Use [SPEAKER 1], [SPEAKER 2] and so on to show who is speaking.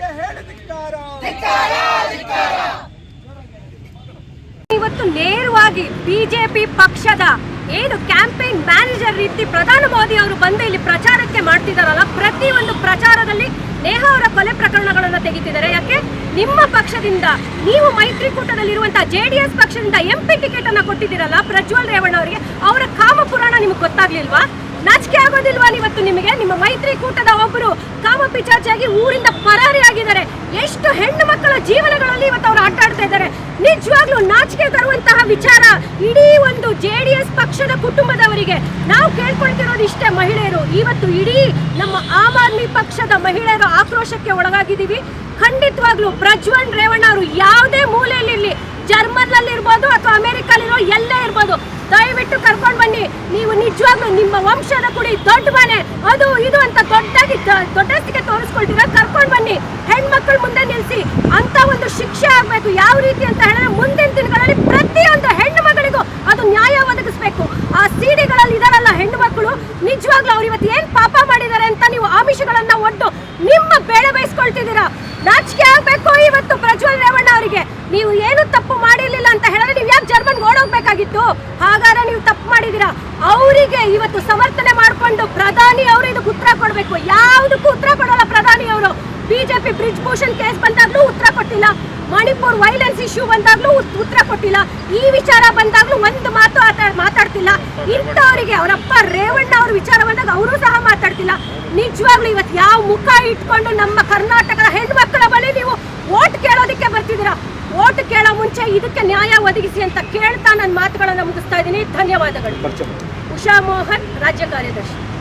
[SPEAKER 1] ಹೇಳಿ ಇವತ್ತು ನೇರವಾಗಿ ಬಿಜೆಪಿ ಪಕ್ಷದ ಏನು ಕ್ಯಾಂಪೇನ್ ಮ್ಯಾನೇಜರ್ ರೀತಿ ಪ್ರಧಾನ ಮೋದಿ ಅವರು ಬಂದು ಇಲ್ಲಿ ಪ್ರಚಾರಕ್ಕೆ ಮಾಡ್ತಿದಾರಲ್ಲ ಪ್ರತಿ ಒಂದು ಪ್ರಚಾರದಲ್ಲಿ ನೇಹ ಅವರ ಕೊಲೆ ಪ್ರಕರಣಗಳನ್ನು ತೆಗಿತಿದ್ದಾರೆ. ಯಾಕೆ? ನಿಮ್ಮ ಪಕ್ಷದಿಂದ ನೀವು ಮೈತ್ರಿಕೂಟದಲ್ಲಿರುವಂತಹ ಜೆ ಡಿ ಎಸ್ ಪಕ್ಷದಿಂದ ಎಂ ಪಿ ಟಿಕೆಟ್ ಅನ್ನ ಕೊಟ್ಟಿದ್ದೀರಲ್ಲ ಪ್ರಜ್ವಲ್ ರೇವಣ್ಣ ಅವರಿಗೆ ಅವರ ಕಾಮ ಪುರಾಣ ನಿಮ್ಗೆ ಗೊತ್ತಾಗ್ಲಿಲ್ವಾ? ನಾಚಿಕೆ ಆಗೋದಿಲ್ವಾ ಇವತ್ತು ನಿಮಗೆ? ನಿಮ್ಮ ಮೈತ್ರಿಕೂಟದ ಒಬ್ಬರು ಪಿಚಾಚಿಯಾಗಿ ಊರಿಂದ ಪರಾರಿ ಆಗಿದ್ದಾರೆ. ಎಷ್ಟು ಹೆಣ್ಣು ಮಕ್ಕಳ ಜೀವನಗಳಲ್ಲಿ ಇವತ್ತು ಅವರು ಆಟ ಆಡ್ತಾ ಇದ್ದಾರೆ. ನಿಜವಾಗ್ಲೂ ನಾಚಿಕೆ ತರುವಂತಹ ವಿಚಾರ ಇಡೀ ಒಂದು ಜೆ ಡಿ ಎಸ್ ಪಕ್ಷದ ಕುಟುಂಬದವರಿಗೆ. ನಾವು ಕೇಳ್ಕೊಳ್ತಿರೋದು ಇಷ್ಟೇ ಮಹಿಳೆಯರು. ಇವತ್ತು ಇಡೀ ನಮ್ಮ ಆಮ್ ಆದ್ಮಿ ಪಕ್ಷದ ಮಹಿಳೆಯರು ಆಕ್ರೋಶಕ್ಕೆ ಒಳಗಾಗಿದ್ದೀವಿ. ಖಂಡಿತವಾಗ್ಲೂ ಪ್ರಜ್ವಲ್ ರೇವಣ್ಣ ಅವರು ಯಾವುದೇ ಮೂಲೆಯಲ್ಲಿರಲಿ ಇರ್ಬೋದು ಅಥವಾ ಅಮೆರಿಕಲ್ಲಿರೋ ಎಲ್ಲೇ ಇರ್ಬೋದು, ದಯವಿಟ್ಟು ಕರ್ಕೊಂಡು ಬನ್ನಿ. ನೀವು ನಿಜವಾಗ್ಲೂ ನಿಮ್ಮ ವಂಶದ ಕುಡಿ ದೊಡ್ಡ ಮನೆ. ಅದು, ಇದು ಅಂತ ದೊಡ್ಡದಾಗಿ ದ- ತೋರಿಸ್ಕೊಳ್ತೀರಾ ಕರ್ಕೊಂಡು ಬನ್ನಿ. ಹೆಣ್ಮಕ್ಳು ಮುಂದೆ ನಿಲ್ಸಿ. ಅಂತ ಒಂದು ಶಿಕ್ಷೆ ಆಗ್ಬೇಕು. ಯಾವ ರೀತಿ ಅಂತ ಹೇಳಿದ್ರೆ ಮುಂದಿನ ದಿನಗಳಲ್ಲಿ ಪ್ರತಿಯೊಂದು ಹೆಣ್ಣು ಮಗಳಿಗೂ ಅದು ನ್ಯಾಯ ಒದಗಿಸ್ಬೇಕು. ಆ ಸಿಡಿಗಳಲ್ಲಿ ಇದಾರಲ್ಲ ಹೆಣ್ಣು ಮಕ್ಕಳು ನಿಜವಾಗ್ಲೂ ಅವ್ರು ಇವತ್ತು ಏನ್ ಪಾಪ ಮಾಡಿದ್ದಾರೆ ಅಂತ ನೀವು ಆಮಿಷಗಳನ್ನ ಒಟ್ಟು ನಿಮ್ಮ ಬೇಳೆ ಬಯಸ್ಕೊಳ್ತಿದ್ದೀರಾ? ನಾಚಿಕೆ ಆಗ್ಬೇಕು ಇವತ್ತು ಪ್ರಜ್ವಲ್ ರೇವಣ್ಣ ಅವರಿಗೆ. ನೀವು ಏನು ತಪ್ಪು ಮಾಡಿರ್ಲಿಲ್ಲ ಅಂತ ಹೇಳಿದ್ರೆ ನೀವು ಯಾಕೆ ಜರ್ಮನ್ ಓಡೋಗ್ಬೇಕಾಗಿತ್ತು? ಹಾಗಾದ್ರೆ ನೀವು ತಪ್ಪು ಮಾಡಿದೀರಾ ಅವರಿಗೆ ಇವತ್ತು ಸಮರ್ಥನೆ ಮಾಡ್ಕೊಂಡು ಪ್ರಧಾನಿ ಅವರು ಇದಕ್ಕೆ ಉತ್ತರ ಕೊಡ್ಬೇಕು. ಯಾವುದಕ್ಕೂ ಉತ್ತರ ಕೊಡಲ್ಲ ಬಿಜೆಪಿ ಬ್ರಿಜ್ ಭೂಷಣ್ ಕೇಸ್ ಬಂದಾಗಲೂ ಉತ್ತರ ಕೊಟ್ಟಿಲ್ಲ. ಮಣಿಪುರ್ ವೈಲೆನ್ಸ್ ಇಶ್ಯೂ ಬಂದಾಗಲೂ ಉತ್- ಉತ್ತರ ಕೊಟ್ಟಿಲ್ಲ. ಈ ವಿಚಾರ ಬಂದಾಗಲೂ ಒಂದು ಮಾತು ಮಾತಾಡ್ತಿಲ್ಲ. ಇಂಥವರಿಗೆ ಅವರಪ್ಪ ರೇವಣ್ಣ ಅವ್ರ ವಿಚಾರ ಬಂದಾಗ ಅವರು ಸಹ ಮಾತಾಡ್ತಿಲ್ಲ. ನಿಜವಾಗ್ಲೂ ಇವತ್ತು ಯಾವ ಮುಖ ಇಟ್ಕೊಂಡು ನಮ್ಮ ಕರ್ನಾಟಕದ ಹೆಣ್ಮಕ್ಕಳ ಬಳಿ ನೀವು ಓಟ್ ಕೇಳೋದಕ್ಕೆ ಬರ್ತಿದ್ದೀರಾ? ಓಟ್ ಕೇಳೋ ಮುಂಚೆ ಇದಕ್ಕೆ ನ್ಯಾಯ ಒದಗಿಸಿ ಅಂತ ಕೇಳ್ತಾ ನನ್ನ ಮಾತುಗಳನ್ನು ಮುಗಿಸ್ತಾ ಇದ್ದೀನಿ. ಧನ್ಯವಾದಗಳು. ಉಷಾ ಮೋಹನ್ ರಾಜ್ಯ ಕಾರ್ಯದರ್ಶಿ.